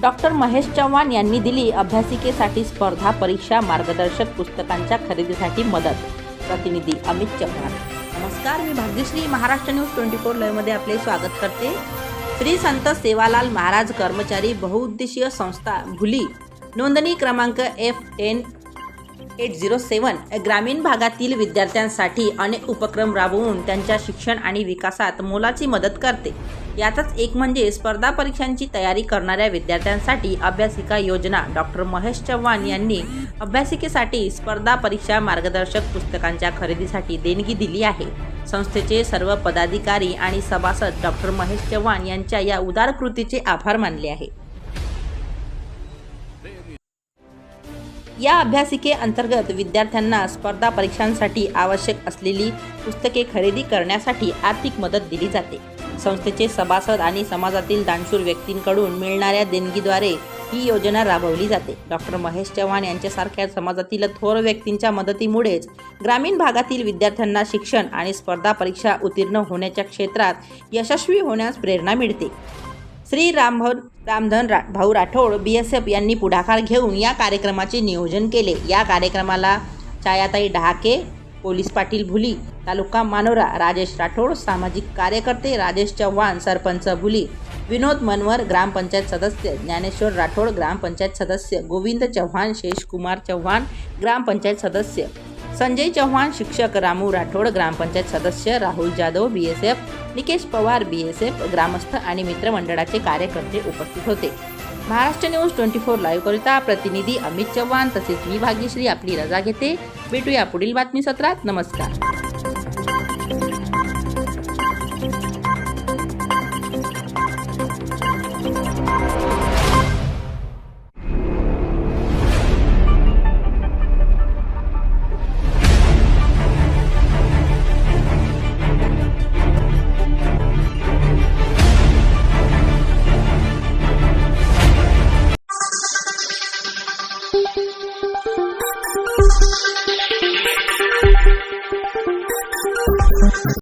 Doctor Mahesh Chavan यांनी दिली अभ्यासिकेसाठी स्पर्धा परीक्षा मार्गदर्शक पुस्तकांच्या खरेदीसाठी मदत. प्रतिनिधी अमित चव्हाण. नमस्कार मी Bhagyashree. Maharashtra news twenty four लाईव्हमध्ये आपले स्वागत करते. श्री संत सेवालाल महाराज कर्मचारी बहुउद्देशीय संस्था भुली. नोंदणी क्रमांक F N eight zero seven. ग्रामीण भागातील विद्यार्थ्यांसाठी अनेक उपक्रम राबवून त्यांच्या शिक्षण आणि विकासात मोलाची मदत करते. यातच एक म्हणजे स्पर्धा परीक्षांची तयारी करणाऱ्या विद्यार्थ्यांसाठी अभ्यासिका योजना. डॉक्टर महेश चव्हाण यांनी अभ्यासिकेसाठी स्पर्धा परीक्षा मार्गदर्शक पुस्तकांच्या खरेदीसाठी देणगी दिली आहे. संस्थेचे सर्व पदाधिकारी आणि सभासद डॉक्टर महेश चव्हाण यांच्या या उदार कृतीचे आभार मानले आहे. या अभ्यासिके अंतर्गत विद्यार्थ्यांना स्पर्धा परीक्षांसाठी आवश्यक असलेली पुस्तके खरेदी करण्यासाठी आर्थिक मदत दिली जाते. संस्थेचे सभासद आणि समाजातील दानशूर व्यक्तींकडून मिळणाऱ्या देणगीद्वारे ही योजना राबवली जाते. डॉक्टर महेश चव्हाण यांच्यासारख्या समाजातील थोर व्यक्तींच्या मदतीमुळेच ग्रामीण भागातील विद्यार्थ्यांना शिक्षण आणि स्पर्धा परीक्षा उत्तीर्ण होण्याच्या क्षेत्रात यशस्वी होण्यास प्रेरणा मिळते. श्री रामभन रामधन रा भाऊ राठोड बी एस एफ यांनी पुढाकार घेऊन या कार्यक्रमाचे नियोजन केले. या कार्यक्रमाला छायाताई डहाके पोलीस पाटील भुली तालुका मानोरा राजेश राठोड सामाजिक कार्यकर्ते राजेश चव्हाण सरपंच भुली विनोद मनवर ग्रामपंचायत सदस्य ज्ञानेश्वर राठोड ग्रामपंचायत सदस्य गोविंद चव्हाण शेषकुमार चव्हाण ग्रामपंचायत सदस्य संजय चव्हाण शिक्षक रामू राठोड ग्रामपंचायत सदस्य Rahul Jadhav B S F Nikesh Pawar B S F ग्रामस्थ आणि मित्रमंडळाचे कार्यकर्ते उपस्थित होते. Maharashtra news twenty four live करिता प्रतिनिधी अमित चव्हाण तसेच मी भाग्यश्री आपली रजा घेते. भेटूया पुढील बातमी सत्रात नमस्कार.